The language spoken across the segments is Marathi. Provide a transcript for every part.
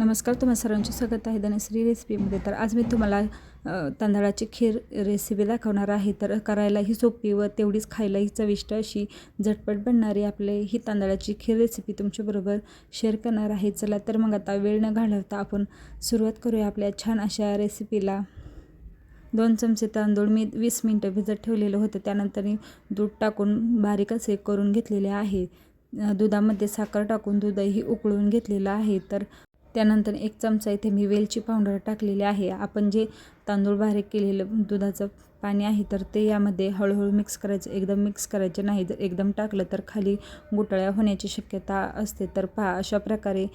नमस्कार तुम्हा सर्वांचे स्वागत आहे धनश्री रेसिपीमध्ये. तर आज मी तुम्हाला तांदळाची खीर रेसिपी दाखवणार आहे. तर करायलाही सोपी व तेवढीच खायलाही चविष्ट अशी झटपट बनणारी आपले ही तांदळाची खीर रेसिपी तुमच्याबरोबर शेअर करणार आहे. चला तर मग आता वेळ न घालवता आपण सुरुवात करूया आपल्या छान अशा रेसिपीला. दोन चमचे तांदूळ मी वीस मिनटं भिजत ठेवलेलं होतं. त्यानंतर मी दूध टाकून बारीक असे करून घेतलेले आहे. दुधामध्ये साखर टाकून दूधही उकळून घेतलेलं आहे. तर त्यानंतर एक चमचा इथे मी वेलची पावडर टाकलेली आहे. आपण जे तांदूळ बारीक केलेलं दुधाचं पाणी आहे तर ते यामध्ये हळूहळू मिक्स करायचं एकदम मिक्स करायचे नाही. जर एकदम टाकलं तर खाली गुटळ्या होण्याची शक्यता असते. तर पहा अशा प्रकारे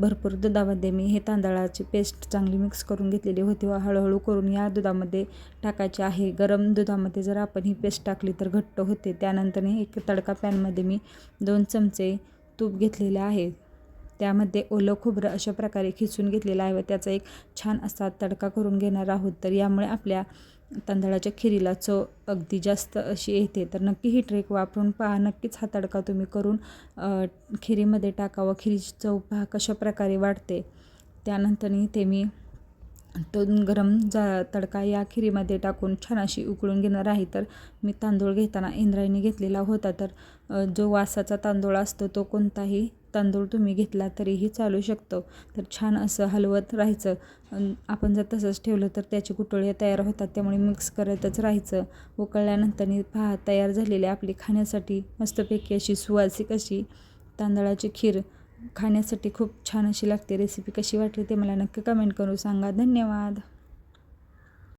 भरपूर दुधामध्ये मी हे तांदळाची पेस्ट चांगली मिक्स करून घेतलेली होती. व हळूहळू करून या दुधामध्ये टाकायचे आहे. गरम दुधामध्ये जर आपण ही पेस्ट टाकली तर घट्ट होते. त्यानंतर एक तडका पॅनमध्ये मी दोन चमचे तूप घेतलेले आहे. त्यामध्ये ओलं खोबरं अशा प्रकारे खिचून घेतलेलं आहे व त्याचा एक छान असा तडका करून घेणार आहोत. तर यामुळे आपल्या तांदळाच्या खिरीला चव अगदी जास्त अशी येते. तर नक्की ही ट्रेक वापरून पहा. नक्कीच हा तडका तुम्ही करून खिरीमध्ये टाकावं. खिरीची चव पहा कशा प्रकारे वाढते. त्यानंतर इथे मी तो गरम जा तडका या खिरीमध्ये टाकून छान अशी उकळून घेणार आहे. तर मी तांदूळ घेताना इंद्रायणी घेतलेला होता. तर जो वासाचा तांदूळ असतो तो कोणताही तांदूळ तुम्ही घेतला तरीही चालू शकतो. तर छान असं हलवत राहायचं. आपण जर तसंच ठेवलं तर त्याची कुटोळ्या तयार होतात. त्यामुळे मिक्स करतच राहायचं. उकळल्यानंतर पहा तयार झालेली आपली खाण्यासाठी मस्तपैकी अशी सुवासिक अशी तांदळाची खीर खाण्यासाठी खूप छान अशी लागते रेसिपी कशी वाटली ते मला नक्की कमेंट करून सांगा. धन्यवाद.